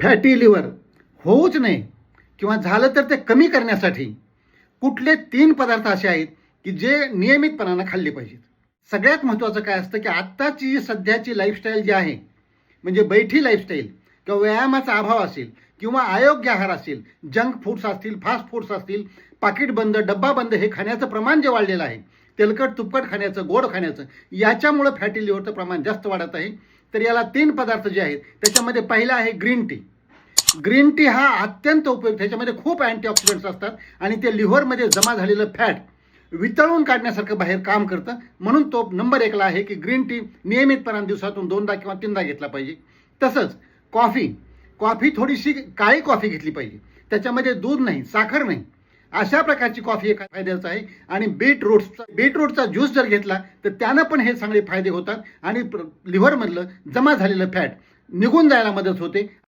Fatty liver होऊच नये किंवा झालं तर ते कमी करण्यासाठी कुठले तीन पदार्थ असे आहेत की जे नियमितपणानं खाल्ले पाहिजेत. सगळ्यात महत्त्वाचं काय असतं की आत्ताची सध्याची लाईफस्टाईल जी आहे म्हणजे बैठी लाईफस्टाईल किंवा व्यायामाचा अभाव असेल किंवा अयोग्य आहार असेल जंक फूड्स असतील फास्ट फूड्स असतील पाकिट बंद डब्बा बंद हे खाण्याचं प्रमाण जे वाढलेलं आहे तेलकट तुपकट खाण्याचं गोड खाण्याचं याच्यामुळं फॅटी लिव्हरचं प्रमाण जास्त वाढत आहे. तर याला तीन पदार्थ जे आहेत त्याच्यामध्ये पहिला आहे ग्रीन टी. ग्रीन टी हा अत्यंत उपयुक्त त्याच्यामध्ये खूप अँटीऑक्सिडंट्स असतात आणि ते लिव्हरमध्ये जमा झालेलं फॅट वितळून काढण्यासारखं बाहेर काम करतं. म्हणून तो नंबर एकला आहे की ग्रीन टी नियमितपणाने दिवसातून दोनदा किंवा तीनदा घेतला पाहिजे. तसंच कॉफी. कॉफी थोडीशी काळी कॉफी घेतली पाहिजे. त्याच्यामध्ये दूध नाही साखर नाही. अशा प्रकारची कॉफी एका फायद्याचं आहे. आणि बीटरूटचा बीटरूटचा ज्यूस जर घेतला तर त्यानं पण हे चांगले फायदे होतात. आणि लिव्हरमधलं जमा झालेलं फॅट निघून जायला मदत होते.